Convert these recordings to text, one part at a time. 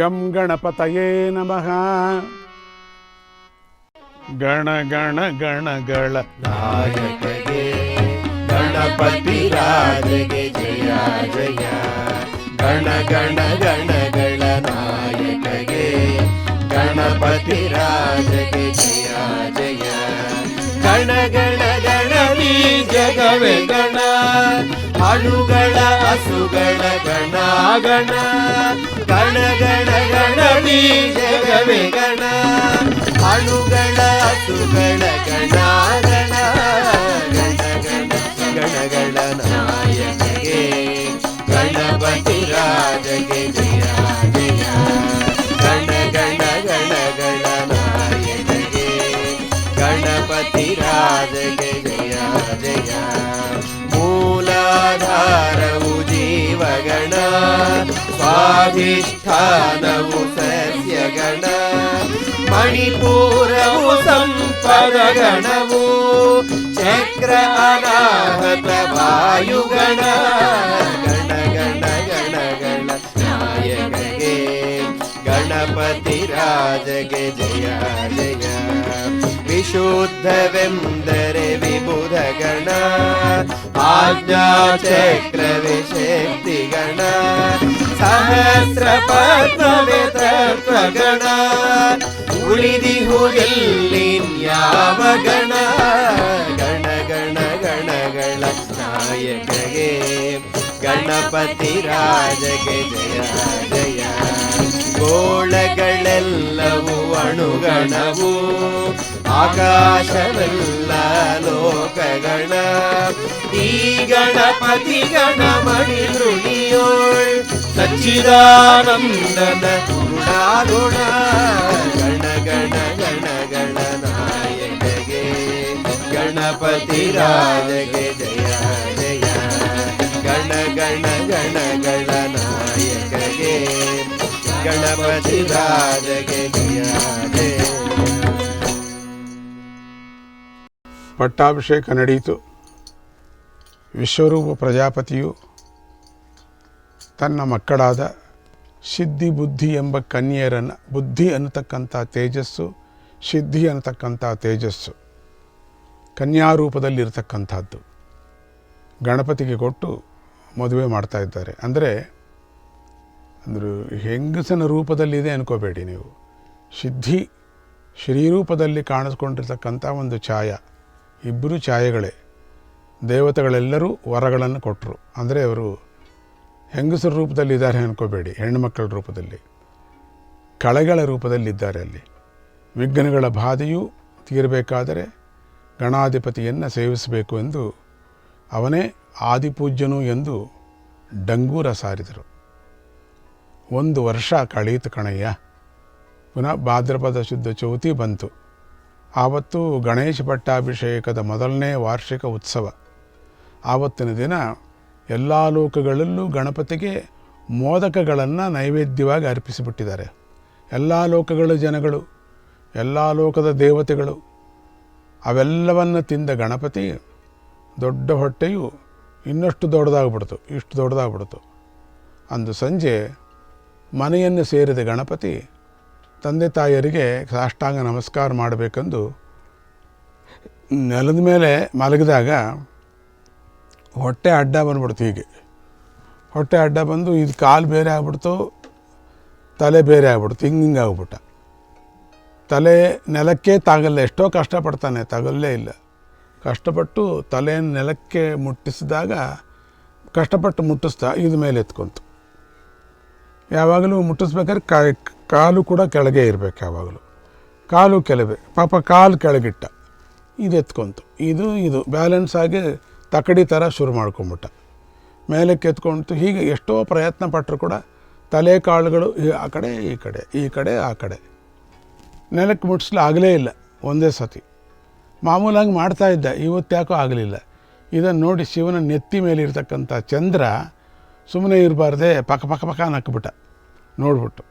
ಗಂ ಗಣಪತಯೇ ನಮಃ ಗಣ ಗಣ ಗಣಗಳ ನಾಯಕಗೆ ಗಣಪತಿ ರಾಜಗೆ ಜಯ ಜಯ ಗಣ ಗಣ ಗಣಗಳ ನಾಯಕಗೆ ಗಣಪತಿ ರಾಜಗೆ ಜಯ ಜಯ ಗಣ ಗಣ ಗಣವಿ ಜಗವೇ ಗಣ ಅಣುಗಳ ಹಸುಗಳ ಗಣ ಗಣ ಗಣ ಗಣ ಗಣವಿ ಜಗವೇ ಗಣ ಅಣುಗಳ ಹಸುಗಳ ಗಣ ಗಣಪತಿ ರಾಜಗೆ ಜಯ ಜಯ ಮೂಲಾಧಾರವು ಜೀವಗಣ ಸ್ವಾಧಿಷ್ಠಾನವು ಸಸ್ಯಗಣ ಮಣಿಪೂರವು ಸಂಪದ ಗಣವು ಚಕ್ರ ಅನಾಹತ ವಾಯುಗಣ ಗಣ ಗಣ ಗಣಗಳ ನಾಯಕಗೆ ಗಣಪತಿ ರಾಜಗೆ ಜಯ ಜಯ ವಿಶುದ್ಧವೆಂದರೆ ವಿಬುಧ ಗಣ ಆಜ್ಞಾ ಚಕ್ರವೇ ಶಕ್ತಿ ಗಣ ಸಹಸ್ರ ಪದ್ಮವೇ ತತ್ವಗಣ ಉಳಿದಿಹುದೆಲ್ಲಿನ್ಯಾವ ಗಣ ಗಣ ಗಣ ಗಣಗಳ ನಾಯಕಗೆ ಗಣಪತಿ ರಾಜಗೆ ಜಯ ಜಯ ಗೋಳಗಳೆಲ್ಲವೂ ಅಣುಗಣವು, ಆಕಾಶವೆಲ್ಲ ಲೋಕಗಣ. ಈ ಗಣಪತಿ ಗಣಮಣಿ ಋಣಿಯೋ ಸಚ್ಚಿದಾನಂದನ ಗುಣಾಗುಣ ಗಣ ಗಣ ಗಣಗಳ ನಾಯಕಗೆ, ಗಣಪತಿ ರಾಜಗೆ ಜಯ ಜಯ. ಗಣ ಗಣ ಗಣ ನಾಯಕಗೆ. ಗಣಪತಿ ಪಟ್ಟಾಭಿಷೇಕ ನಡೆಯಿತು. ವಿಶ್ವರೂಪ ಪ್ರಜಾಪತಿಯು ತನ್ನ ಮಕ್ಕಳಾದ ಸಿದ್ಧಿ ಬುದ್ಧಿ ಎಂಬ ಕನ್ಯೆಯರನ್ನು, ಬುದ್ಧಿ ಅನ್ನತಕ್ಕಂಥ ತೇಜಸ್ಸು, ಸಿದ್ಧಿ ಅನ್ನತಕ್ಕಂಥ ತೇಜಸ್ಸು ಕನ್ಯಾರೂಪದಲ್ಲಿರ್ತಕ್ಕಂಥದ್ದು ಗಣಪತಿಗೆ ಕೊಟ್ಟು ಮದುವೆ ಮಾಡ್ತಾ ಇದ್ದಾರೆ. ಅಂದರೆ ಅಂದ್ರೆ ಹೆಂಗಸನ ರೂಪದಲ್ಲಿದೆ ಅನ್ಕೋಬೇಡಿ ನೀವು. ಸಿದ್ಧಿ ಶ್ರೀರೂಪದಲ್ಲಿ ಕಾಣಿಸ್ಕೊಂಡಿರ್ತಕ್ಕಂಥ ಒಂದು ಛಾಯ ಇಬ್ಬರು ಛಾಯೆಗಳೇ. ದೇವತೆಗಳೆಲ್ಲರೂ ವರಗಳನ್ನು ಕೊಟ್ಟರು ಅಂದರೆ ಅವರು ಹೆಂಗಸರ ರೂಪದಲ್ಲಿ ಇದ್ದಾರೆ ಅನ್ಕೋಬೇಡಿ, ಹೆಣ್ಣುಮಕ್ಕಳ ರೂಪದಲ್ಲಿ. ಕಳೆಗಳ ರೂಪದಲ್ಲಿದ್ದಾರೆ ಅಲ್ಲಿ. ವಿಘ್ನಗಳ ಬಾಧೆಯೂ ತೀರಬೇಕಾದರೆ ಗಣಾಧಿಪತಿಯನ್ನು ಸೇವಿಸಬೇಕು ಎಂದು ಅವನೇ ಆದಿಪೂಜ್ಯನು ಎಂದು ಡಂಗೂರ ಸಾರಿದರು. ಒಂದು ವರ್ಷ ಕಳೀತು ಕಣಯ್ಯ. ಪುನಃ ಭಾದ್ರಪದ ಶುದ್ಧ ಚೌತಿ ಬಂತು. ಆವತ್ತು ಗಣೇಶ ಪಟ್ಟಾಭಿಷೇಕದ ಮೊದಲನೇ ವಾರ್ಷಿಕ ಉತ್ಸವ. ಆವತ್ತಿನ ದಿನ ಎಲ್ಲ ಲೋಕಗಳಲ್ಲೂ ಗಣಪತಿಗೆ ಮೋದಕಗಳನ್ನು ನೈವೇದ್ಯವಾಗಿ ಅರ್ಪಿಸಿಬಿಟ್ಟಿದ್ದಾರೆ. ಎಲ್ಲ ಲೋಕಗಳ ಜನಗಳು, ಎಲ್ಲ ಲೋಕದ ದೇವತೆಗಳು, ಅವೆಲ್ಲವನ್ನು ತಿಂದ ಗಣಪತಿ ದೊಡ್ಡ ಹೊಟ್ಟೆಯು ಇನ್ನಷ್ಟು ದೊಡ್ಡದಾಗ್ಬಿಡ್ತು, ಇಷ್ಟು ದೊಡ್ಡದಾಗ್ಬಿಡ್ತು. ಅಂದು ಸಂಜೆ ಮನೆಯನ್ನು ಸೇರಿದ ಗಣಪತಿ ತಂದೆ ತಾಯಿಯರಿಗೆ ಸಾಷ್ಟಾಂಗ ನಮಸ್ಕಾರ ಮಾಡಬೇಕೆಂದು ನೆಲದ ಮೇಲೆ ಮಲಗಿದಾಗ ಹೊಟ್ಟೆ ಅಡ್ಡ ಬಂದ್ಬಿಡ್ತು ಹೀಗೆ. ಹೊಟ್ಟೆ ಅಡ್ಡ ಬಂದು ಇದು ಕಾಲು ಬೇರೆ ಆಗ್ಬಿಡ್ತು, ತಲೆ ಬೇರೆ ಆಗ್ಬಿಡ್ತು, ಹಿಂಗೆ ಹಿಂಗೆ ಆಗ್ಬಿಟ್ಟ. ತಲೆ ನೆಲಕ್ಕೆ ತಾಗಲ್ಲ, ಎಷ್ಟೋ ಕಷ್ಟಪಡ್ತಾನೆ, ತಗಲ್ಲೇ ಇಲ್ಲ. ಕಷ್ಟಪಟ್ಟು ತಲೆಯನ್ನು ನೆಲಕ್ಕೆ ಮುಟ್ಟಿಸಿದಾಗ ಕಷ್ಟಪಟ್ಟು ಮುಟ್ಟಿಸ್ತಾ ಇದು ಮೇಲೆ ಎತ್ಕೊಂತು. ಯಾವಾಗಲೂ ಮುಟ್ಟಿಸ್ಬೇಕಾದ್ರೆ ಕಾಲು ಕೂಡ ಕೆಳಗೆ ಇರಬೇಕು ಯಾವಾಗಲೂ. ಕಾಲು ಕೆಳಗೆ, ಪಾಪ ಕಾಲು ಕೆಳಗಿಟ್ಟ. ಇದು ಎತ್ಕೊಂತು. ಇದು ಇದು ಬ್ಯಾಲೆನ್ಸ್ ಆಗಿ ತಕಡಿ ಥರ ಶುರು ಮಾಡ್ಕೊಂಬಿಟ್ಟ. ಮೇಲಕ್ಕೆ ಎತ್ಕೊಂತು. ಹೀಗೆ ಎಷ್ಟೋ ಪ್ರಯತ್ನ ಪಟ್ಟರು ಕೂಡ ತಲೆ ಕಾಳುಗಳು ಆ ಕಡೆ, ಈ ಕಡೆ ಈ ಕಡೆ, ಆ ಕಡೆ. ನೆಲಕ್ಕೆ ಮುಟ್ಸ್ಲು ಆಗಲೇ ಇಲ್ಲ ಒಂದೇ ಸತಿ. ಮಾಮೂಲಾಗಿ ಮಾಡ್ತಾ ಇದ್ದ. ಇವತ್ತು ಯಾಕೋ ಆಗಲಿಲ್ಲ. ಇದನ್ನು ನೋಡಿ ಶಿವನ ನೆತ್ತಿ ಮೇಲೆ ಇರ್ತಕ್ಕಂಥ ಚಂದ್ರ ಸುಮ್ಮನೆ ಇರಬಾರ್ದೆ ಪಕ್ಕ ಪಕ್ಕ ಪಕ್ಕ ನಕ್ಬಿಟ್ಟ ನೋಡ್ಬಿಟ್ಟು.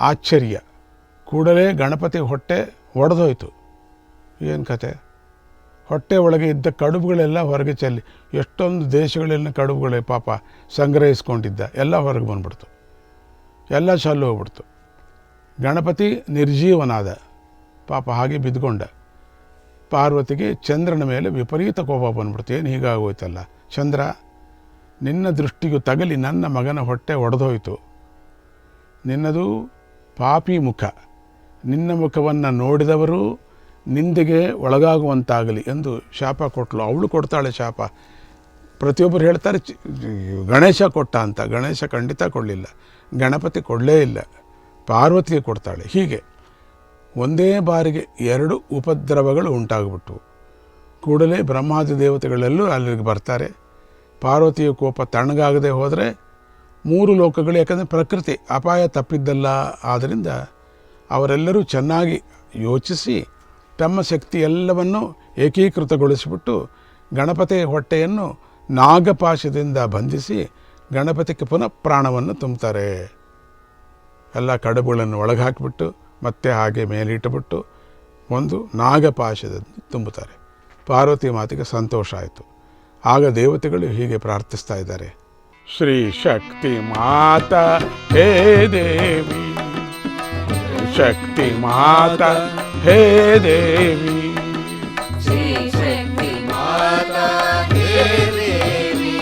ಆಶ್ಚರ್ಯ. ಕೂಡಲೇ ಗಣಪತಿ ಹೊಟ್ಟೆ ಒಡೆದೋಯ್ತು. ಏನು ಕತೆ? ಹೊಟ್ಟೆ ಒಳಗೆ ಇದ್ದ ಕಡುಬುಗಳೆಲ್ಲ ಹೊರಗೆ ಚೆಲ್ಲಿ, ಎಷ್ಟೊಂದು ದೇಶಗಳಲ್ಲಿನ ಕಡುಬುಗಳೇ ಪಾಪ ಸಂಗ್ರಹಿಸ್ಕೊಂಡಿದ್ದ, ಎಲ್ಲ ಹೊರಗೆ ಬಂದ್ಬಿಡ್ತು. ಎಲ್ಲ ಚಾಲು ಹೋಗ್ಬಿಡ್ತು. ಗಣಪತಿ ನಿರ್ಜೀವನಾದ, ಪಾಪ ಹಾಗೆ ಬಿದ್ದುಕೊಂಡ ಪಾರ್ವತಿಗೆ ಚಂದ್ರನ ಮೇಲೆ ವಿಪರೀತ ಕೋಪ ಬಂದ್ಬಿಡ್ತು. ಏನು ಹೀಗಾಗೋಯ್ತಲ್ಲ? ಚಂದ್ರ? ನಿನ್ನ ದೃಷ್ಟಿಗೂ ತಗಲಿ ನನ್ನ ಮಗನ ಹೊಟ್ಟೆ ಒಡೆದೋಯಿತು. ನಿನ್ನದು ಪಾಪಿ ಮುಖ. ನಿನ್ನ ಮುಖವನ್ನು ನೋಡಿದವರು ನಿಂದಿಗೆ ಒಳಗಾಗುವಂತಾಗಲಿ ಎಂದು ಶಾಪ ಕೊಟ್ಟಳು ಅವಳು ಕೊಡ್ತಾಳೆ ಶಾಪ. ಪ್ರತಿಯೊಬ್ಬರು ಹೇಳ್ತಾರೆ ಗಣೇಶ ಕೊಟ್ಟ ಅಂತ. ಗಣೇಶ ಖಂಡಿತ ಕೊಡಲಿಲ್ಲ. ಗಣಪತಿ ಕೊಡಲೇ ಇಲ್ಲ. ಪಾರ್ವತಿಗೆ ಕೊಡ್ತಾಳೆ. ಹೀಗೆ ಒಂದೇ ಬಾರಿಗೆ ಎರಡು ಉಪದ್ರವಗಳು ಉಂಟಾಗ್ಬಿಟ್ಟು ಕೂಡಲೇ ಬ್ರಹ್ಮಾದಿ ದೇವತೆಗಳೆಲ್ಲೂ ಅಲ್ಲಿಗೆ ಬರ್ತಾರೆ. ಪಾರ್ವತಿಯ ಕೋಪ ತಣ್ಣಗಾಗದೆ ಹೋದರೆ ಮೂರು ಲೋಕಗಳು, ಯಾಕಂದರೆ ಪ್ರಕೃತಿ ಅಪಾಯ ತಪ್ಪಿದ್ದಲ್ಲ. ಆದ್ದರಿಂದ ಅವರೆಲ್ಲರೂ ಚೆನ್ನಾಗಿ ಯೋಚಿಸಿ ತಮ್ಮ ಶಕ್ತಿ ಎಲ್ಲವನ್ನು ಏಕೀಕೃತಗೊಳಿಸಿಬಿಟ್ಟು ಗಣಪತಿ ಹೊಟ್ಟೆಯನ್ನು ನಾಗಪಾಶದಿಂದ ಬಂಧಿಸಿ ಗಣಪತಿಗೆ ಪುನಃ ಪ್ರಾಣವನ್ನು ತುಂಬುತ್ತಾರೆ. ಎಲ್ಲ ಕಡುಬುಗಳನ್ನು ಒಳಗೆ ಹಾಕಿಬಿಟ್ಟು ಮತ್ತೆ ಹಾಗೆ ಮೇಲಿಟ್ಟುಬಿಟ್ಟು ಒಂದು ನಾಗಪಾಶದಿಂದ ತುಂಬುತ್ತಾರೆ. ಪಾರ್ವತಿ ಮಾತಿಗೆ ಸಂತೋಷ ಆಯಿತು. ಆಗ ದೇವತೆಗಳು ಹೀಗೆ ಪ್ರಾರ್ಥಿಸ್ತಾ ಇದ್ದಾರೆ. ಶ್ರೀ ಶಕ್ತಿ ಮಾತಾ ಹೇ ದೇವಿ. ಶಕ್ತಿ ಮಾತಾ ಹೇ ದೇವಿ. ಶ್ರೀ ಶಕ್ತಿ ಮಾತಾ ದೇವಿ.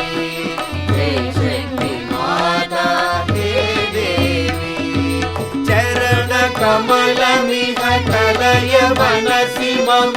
ಹೇ ಶಕ್ತಿ ಮಾತಾ ದೇವಿ. ಚರಣ ಕಮಲ ಮಿಹ ಕಲಯ ಮನಸಿ ಮಮ.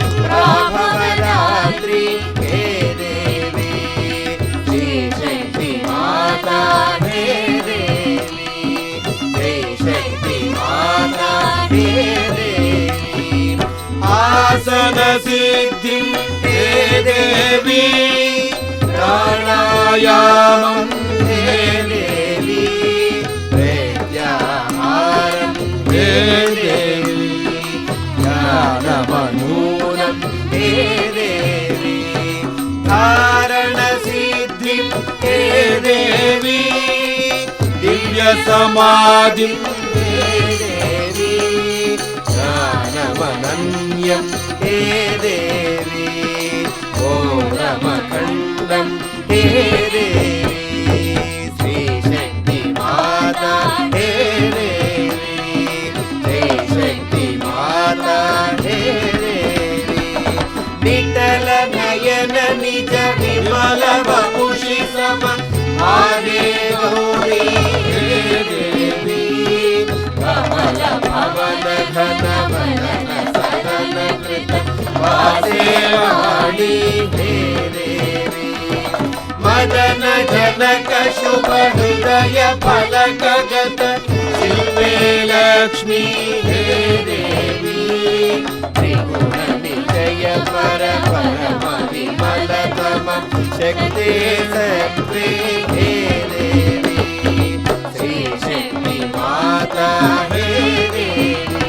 ಹೇ ದೇವಿ ಶ್ರೀ ಶಕ್ತಿ ಮಾತಾ ಹೇ ದೇವಿ ಶ್ರೀ ಶಕ್ತಿ ಮಾತಾ ಹೇ ದೇವಿ ಆಸನ ಸಿದ್ಧಿ ದಿವ್ಯ ಸಮಾಧಿ ಹೇ ದೇವಿ साधन मनन सदन कृत वासे मदन जनक शुभ हृदय फलक गत शिल्पे लक्ष्मी हे देवी त्रिगुण निजय पर परम विमल शक्ति शक्ति हे देवी श्री शक्ति माता हे देवी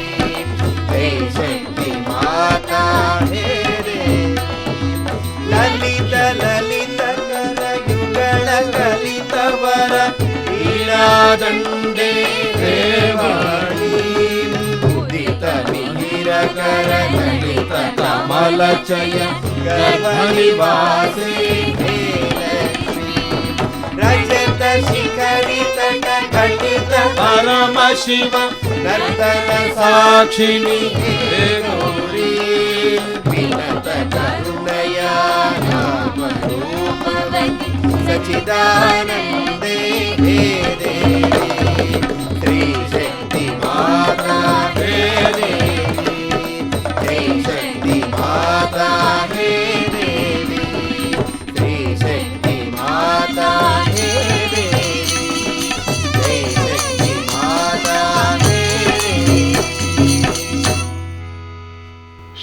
दण्डे देवाणी उदितमिहिरकरकलितकमलचय गर्भनिवासे रजत शिखरितटकटित परम शिव नर्तन साक्षिणी हे गौरी विनत करुणया नामरूपवति सचिदानन्द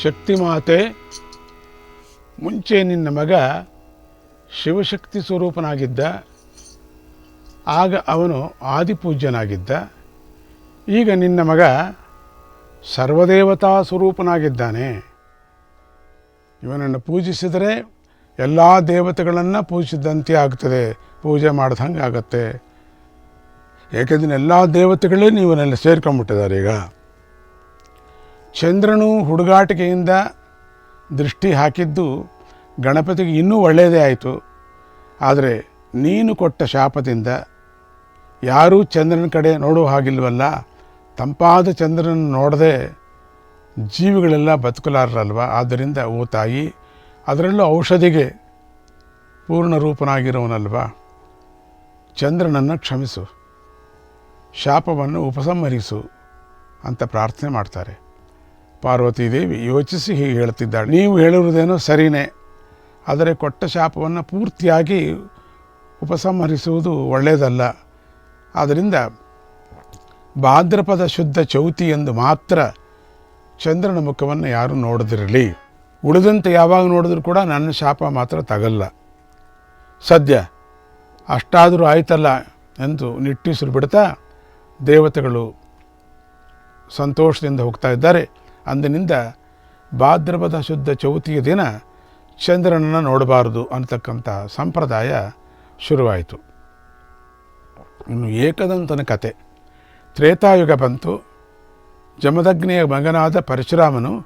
ಶಕ್ತಿ ಮಾತಾ ಮುಂಚೆ ನಿನ್ನ ಮಗ ಶಿವಶಕ್ತಿ ಸ್ವರೂಪನಾಗಿದ್ದ ಆಗ ಅವನು ಆದಿಪೂಜ್ಯನಾಗಿದ್ದ. ಈಗ ನಿನ್ನ ಮಗ ಸರ್ವದೇವತಾ ಸ್ವರೂಪನಾಗಿದ್ದಾನೆ. ಇವನನ್ನು ಪೂಜಿಸಿದರೆ ಎಲ್ಲ ದೇವತೆಗಳನ್ನು ಪೂಜಿಸಿದಂತೆ ಆಗ್ತದೆ. ಪೂಜೆ ಮಾಡ್ದಂಗೆ ಆಗತ್ತೆ. ಏಕೆಂದರೆ ಎಲ್ಲ ದೇವತೆಗಳೇ ನೀವನ್ನೆಲ್ಲ ಸೇರ್ಕೊಂಡ್ಬಿಟ್ಟಿದ್ದಾರೆ ಈಗ. ಚಂದ್ರನು ಹುಡುಗಾಟಿಕೆಯಿಂದ ದೃಷ್ಟಿ ಹಾಕಿದ್ದು ಗಣಪತಿಗೆ ಇನ್ನೂ ಒಳ್ಳೆಯದೇ ಆಯಿತು. ಆದರೆ ನೀನು ಕೊಟ್ಟ ಶಾಪದಿಂದ ಯಾರೂ ಚಂದ್ರನ ಕಡೆ ನೋಡುವ ಹಾಗಿಲ್ವಲ್ಲ? ತಂಪಾದ ಚಂದ್ರನ ನೋಡದೆ ಜೀವಿಗಳೆಲ್ಲ ಬದುಕಲಾರಲ್ವ ಆದ್ದರಿಂದ ಓ ತಾಯಿ, ಅದರಲ್ಲೂ ಔಷಧಿಗೆ ಪೂರ್ಣ ರೂಪನಾಗಿರೋನಲ್ವ ಚಂದ್ರನನ್ನು ಕ್ಷಮಿಸು, ಶಾಪವನ್ನು ಉಪಸಂಹರಿಸು ಅಂತ ಪ್ರಾರ್ಥನೆ ಮಾಡ್ತಾರೆ. ಪಾರ್ವತೀದೇವಿ ಯೋಚಿಸಿ ಹೀಗೆ ಹೇಳ್ತಿದ್ದಾಳೆ ನೀವು ಹೇಳಿರುವುದೇನೋ ಸರಿನೇ, ಆದರೆ ಕೊಟ್ಟ ಶಾಪವನ್ನು ಪೂರ್ತಿಯಾಗಿ ಉಪಸಂಹರಿಸುವುದು ಒಳ್ಳೆಯದಲ್ಲ. ಆದ್ದರಿಂದ ಭಾದ್ರಪದ ಶುದ್ಧ ಚೌತಿ ಎಂದು ಮಾತ್ರ ಚಂದ್ರನ ಮುಖವನ್ನು ಯಾರು ನೋಡದಿರಲಿ. ಉಳಿದಂತೆ ಯಾವಾಗ ನೋಡಿದ್ರೂ ಕೂಡ ನನ್ನ ಶಾಪ ಮಾತ್ರ ತಗಲ್ಲ. ಸದ್ಯ ಅಷ್ಟಾದರೂ ಆಯ್ತಲ್ಲ ಎಂದು ನಿಟ್ಟೀಸರು ಬಿಡ್ತಾ ದೇವತೆಗಳು ಸಂತೋಷದಿಂದ ಹೋಗ್ತಾ ಇದ್ದಾರೆ. ಅಂದಿನಿಂದ ಭಾದ್ರಪದ ಶುದ್ಧ ಚೌತಿಯ ದಿನ ಚಂದ್ರನನ್ನು ನೋಡಬಾರದು ಅಂತಕ್ಕಂಥ ಸಂಪ್ರದಾಯ ಶುರುವಾಯಿತು. ಇನ್ನು ಏಕದಂತನ ಕತೆ. ತ್ರೇತಾಯುಗ ಬಂತು. ಜಮದಗ್ನಿಯ ಮಗನಾದ ಪರಶುರಾಮನು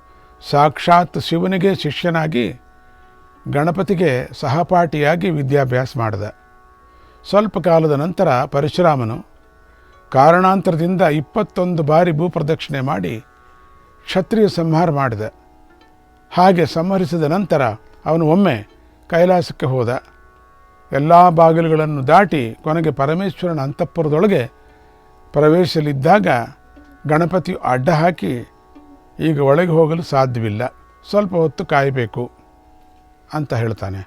ಸಾಕ್ಷಾತ್ ಶಿವನಿಗೆ ಶಿಷ್ಯನಾಗಿ ಗಣಪತಿಗೆ ಸಹಪಾಠಿಯಾಗಿ ವಿದ್ಯಾಭ್ಯಾಸ ಮಾಡಿದ. ಸ್ವಲ್ಪ ಕಾಲದ ನಂತರ ಪರಶುರಾಮನು ಕಾರಣಾಂತರದಿಂದ ಇಪ್ಪತ್ತೊಂದು ಬಾರಿ ಭೂಪ್ರದಕ್ಷಿಣೆ ಮಾಡಿ ಕ್ಷತ್ರಿಯ ಸಂಹಾರ ಮಾಡಿದ. ಹಾಗೆ ಸಂಹರಿಸಿದ ನಂತರ ಅವನು ಒಮ್ಮೆ ಕೈಲಾಸಕ್ಕೆ ಹೋದ. ಎಲ್ಲ ಬಾಗಿಲುಗಳನ್ನು ದಾಟಿ ಕೊನೆಗೆ ಪರಮೇಶ್ವರನ ಅಂತಃಪುರದೊಳಗೆ ಪ್ರವೇಶಲಿದ್ದಾಗ ಗಣಪತಿಯು ಅಡ್ಡ ಹಾಕಿ ಈಗ ಒಳಗೆ ಹೋಗಲು ಸಾಧ್ಯವಿಲ್ಲ. ಸ್ವಲ್ಪ ಹೊತ್ತು ಕಾಯಬೇಕು ಅಂತ ಹೇಳ್ತಾನೆ.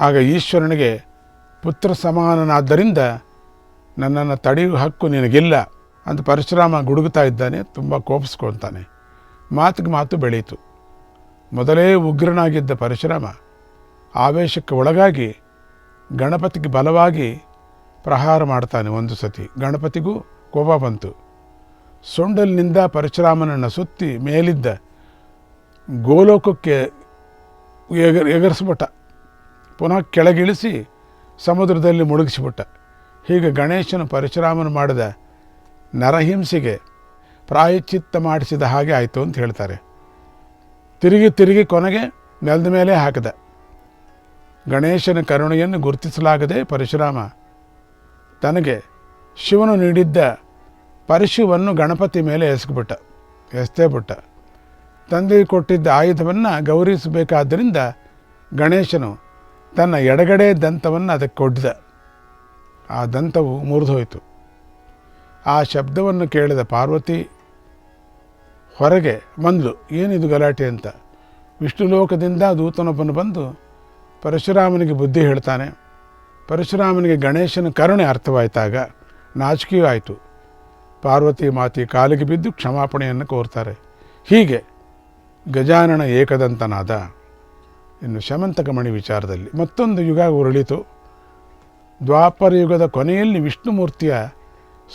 ಆಗ ಈಶ್ವರನಿಗೆ ಪುತ್ರ ಸಮಾನನಾದ್ದರಿಂದ ನನ್ನನ್ನು ತಡೆಯುವ ಹಕ್ಕು ನಿನಗಿಲ್ಲ ಅಂತ ಪರಶುರಾಮ ಗುಡುಗುತ್ತಾ ಇದ್ದಾನೆ, ತುಂಬ ಕೋಪಿಸ್ಕೊಳ್ತಾನೆ. ಮಾತಿಗೆ ಮಾತು ಬೆಳೀತು. ಮೊದಲೇ ಉಗ್ರನಾಗಿದ್ದ ಪರಶುರಾಮ ಆವೇಶಕ್ಕೆ ಒಳಗಾಗಿ ಗಣಪತಿಗೆ ಬಲವಾಗಿ ಪ್ರಹಾರ ಮಾಡ್ತಾನೆ ಒಂದು ಸತಿ. ಗಣಪತಿಗೂ ಕೋಪ ಬಂತು. ಸೊಂಡಲಿನಿಂದ ಪರಶುರಾಮನನ್ನು ಸುತ್ತಿ ಮೇಲಿದ್ದ ಗೋಲೋಕಕ್ಕೆ ಎಗರ್, ಎಗರಿಸ್ಬಿಟ್ಟ. ಪುನಃ ಕೆಳಗಿಳಿಸಿ ಸಮುದ್ರದಲ್ಲಿ ಮುಳುಗಿಸಿಬಿಟ್ಟ. ಹೀಗೆ ಗಣೇಶನು ಪರಶುರಾಮನು ಮಾಡಿದ ನರಹಿಂಸೆಗೆ ಪ್ರಾಯಶ್ಚಿತ್ತ ಮಾಡಿಸಿದ ಹಾಗೆ ಆಯಿತು ಅಂತ ಹೇಳ್ತಾರೆ. ತಿರುಗಿ ತಿರುಗಿ ಕೊನೆಗೆ ನೆಲದ ಮೇಲೆ ಹಾಕಿದ. ಗಣೇಶನ ಕರುಣೆಯನ್ನು ಗುರುತಿಸಲಾಗದೆ ಪರಶುರಾಮ ತನಗೆ ಶಿವನು ನೀಡಿದ್ದ ಪರಶುವನ್ನು ಗಣಪತಿ ಮೇಲೆ ಎಸಗಿಬಿಟ್ಟ ಎಸ್ತೇ ಬಿಟ್ಟ. ತಂದೆ ಕೊಟ್ಟಿದ್ದ ಆಯುಧವನ್ನು ಗೌರವಿಸಬೇಕಾದ್ದರಿಂದ ಗಣೇಶನು ತನ್ನ ಎಡಗಡೆ ದಂತವನ್ನು ಅದಕ್ಕೆ ಕೊಡ್ದ ಆ ದಂತವು ಮುರಿದೋಯಿತು. ಆ ಶಬ್ದವನ್ನು ಕೇಳಿದ ಪಾರ್ವತಿ ಹೊರಗೆ ಬಂದಳು ಏನಿದು ಗಲಾಟೆ ಅಂತ. ವಿಷ್ಣು ಲೋಕದಿಂದ ದೂತನೊಬ್ಬನು ಬಂದು ಪರಶುರಾಮನಿಗೆ ಬುದ್ಧಿ ಹೇಳ್ತಾನೆ, ಪರಶುರಾಮನಿಗೆ ಗಣೇಶನ ಕರುಣೆ ಅರ್ಥವಾಯ್ತಾಗ, ನಾಚಿಕೆಯೂ ಆಯಿತು. ಪಾರ್ವತಿ ಮಾತಿ ಕಾಲಿಗೆ ಬಿದ್ದು ಕ್ಷಮಾಪಣೆಯನ್ನು ಕೋರ್ತಾರೆ. ಹೀಗೆ ಗಜಾನನ ಏಕದಂತನಾದ. ಇನ್ನು ಶಮಂತಕಮಣಿ ವಿಚಾರದಲ್ಲಿ ಮತ್ತೊಂದು ಯುಗ ಉರುಳಿತು. ದ್ವಾಪರ ಯುಗದ ಕೊನೆಯಲ್ಲಿ ವಿಷ್ಣುಮೂರ್ತಿಯ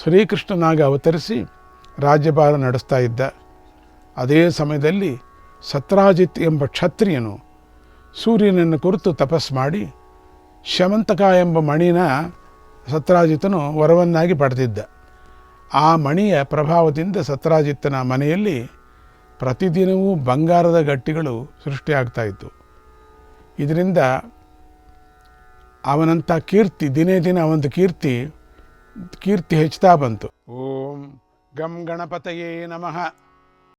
ಶ್ರೀಕೃಷ್ಣನಾಗಿ ಅವತರಿಸಿ ರಾಜ್ಯಭಾರ ನಡೆಸ್ತಾ ಇದ್ದ. ಅದೇ ಸಮಯದಲ್ಲಿ ಸತ್ರಾಜಿತ್ ಎಂಬ ಕ್ಷತ್ರಿಯನು ಸೂರ್ಯನನ್ನು ಕುರಿತು ತಪಸ್ ಮಾಡಿ ಶಮಂತಕ ಎಂಬ ಮಣಿನ ಸತ್ರಾಜಿತನು ವರವನ್ನಾಗಿ ಪಡೆದಿದ್ದ. ಆ ಮಣಿಯ ಪ್ರಭಾವದಿಂದ ಸತ್ರಾಜಿತ್ತನ ಮನೆಯಲ್ಲಿ ಪ್ರತಿದಿನವೂ ಬಂಗಾರದ ಗಟ್ಟಿಗಳು ಸೃಷ್ಟಿಯಾಗ್ತಾ ಇತ್ತು. ಇದರಿಂದ ಅವನಂಥ ಕೀರ್ತಿ, ದಿನೇ ದಿನ ಒಂದು ಕೀರ್ತಿ ಕೀರ್ತಿ ಹೆಚ್ಚುತ್ತಾ ಬಂತು. ಓಂ ಗಂ ಗಣಪತಯೇ ನಮಃ.